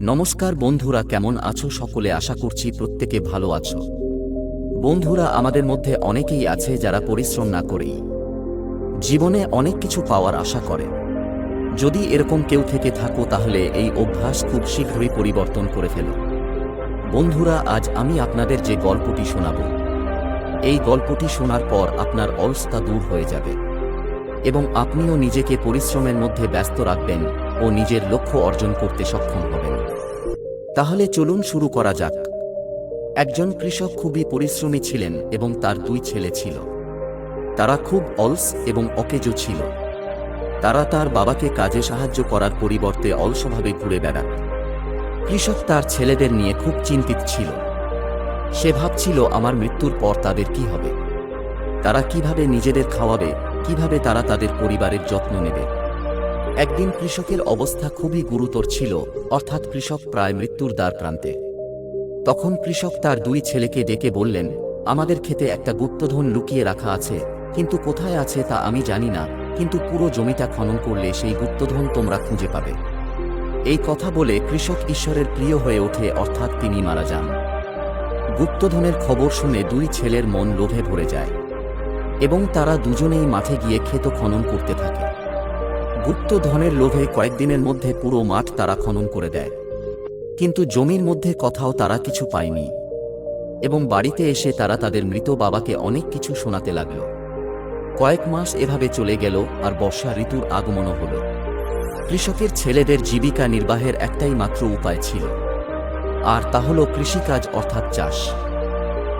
নমস্কার বন্ধুরা, কেমন আছো? সকলে আশা করছি প্রত্যেকে ভালো আছো। বন্ধুরা, আমাদের মধ্যে অনেকেই আছে যারা পরিশ্রম না করেই জীবনে অনেক কিছু পাওয়ার আশা করে। যদি এরকম কেউ থেকে থাকো, তাহলে এই অভ্যাস খুব শীঘ্রই পরিবর্তন করে ফেলো। বন্ধুরা, আজ আমি আপনাদের যে গল্পটি শোনাব, এই গল্পটি শোনার পর আপনার অলসতা দূর হয়ে যাবে এবং আপনিও নিজেকে পরিশ্রমের মধ্যে ব্যস্ত রাখবেন ও নিজের লক্ষ্য অর্জন করতে সক্ষম হবেন। তাহলে চলুন শুরু করা যাক। একজন কৃষক খুবই পরিশ্রমী ছিলেন এবং তার দুই ছেলে ছিল। তারা খুব অলস এবং অকেজো ছিল। তারা তার বাবাকে কাজে সাহায্য করার পরিবর্তে অলসভাবে ঘুরে বেড়াত কৃষক তার ছেলেদের নিয়ে খুব চিন্তিত ছিল। সে ভাবছিল, আমার মৃত্যুর পর তাদের কি হবে? তারা কীভাবে নিজেদের খাওয়াবে? কীভাবে তারা তাদের পরিবারের যত্ন নেবে? একদিন কৃষকের অবস্থা খুবই গুরুতর ছিল, অর্থাৎ কৃষক প্রায় মৃত্যুর দ্বার প্রান্তে। তখন কৃষক তার দুই ছেলেকে ডেকে বললেন, আমাদের ক্ষেতে একটা গুপ্তধন লুকিয়ে রাখা আছে, কিন্তু কোথায় আছে তা আমি জানি না, কিন্তু পুরো জমিটা খনন করলে সেই গুপ্তধন তোমরা খুঁজে পাবে। এই কথা বলে কৃষক ঈশ্বরের প্রিয় হয়ে ওঠে, অর্থাৎ তিনি মারা যান। গুপ্তধনের খবর শুনে দুই ছেলের মন লোভে ভরে যায়, এবং তারা দুজনেই মাঠে গিয়ে ক্ষেত খনন করতে থাকে। গুপ্ত ধনের লোভে কয়েকদিনের মধ্যে পুরো মাঠ তারা খনন করে দেয়। কিন্তু জমির মধ্যে কথাও তারা কিছু পায়নি এবং বাড়িতে এসে তারা তাদের মৃত বাবাকে অনেক কিছু শোনাতে লাগল। কয়েক মাস এভাবে চলে গেল আর বর্ষা ঋতুর আগমনও হল। কৃষকের ছেলেদের জীবিকা নির্বাহের একটাই মাত্র উপায় ছিল। আর তা হল কৃষিকাজ অর্থাৎ চাষ।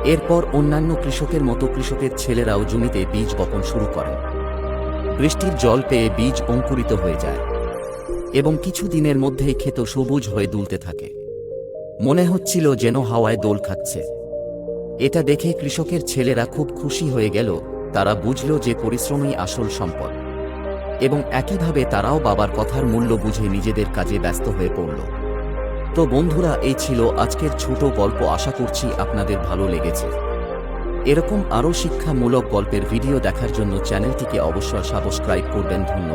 এরপর অন্যান্য কৃষকের মতো কৃষকের ছেলেরাও জমিতে বীজ বপন শুরু করেন। বৃষ্টির জল পেয়ে বীজ অঙ্কুরিত হয়ে যায় এবং কিছু দিনের মধ্যেই ক্ষেত সবুজ হয়ে দুলতে থাকে। মনে হচ্ছিল যেন হাওয়ায় দোল খাচ্ছে। এটা দেখে কৃষকের ছেলেরা খুব খুশি হয়ে গেল, তারা বুঝল যে পরিশ্রমই আসল সম্পদ। এবং একইভাবে তারাও বাবার কথার মূল্য বুঝে নিজেদের কাজে ব্যস্ত হয়ে পড়ল। তো বন্ধুরা, এই ছিল আজকের ছোট গল্প। আশা করছি আপনাদের ভালো লেগেছে। এরকম আরও শিক্ষামূলক গল্পের ভিডিও দেখার জন্য চ্যানেলটিকে অবশ্যই সাবস্ক্রাইব করবেন। ধন্যবাদ।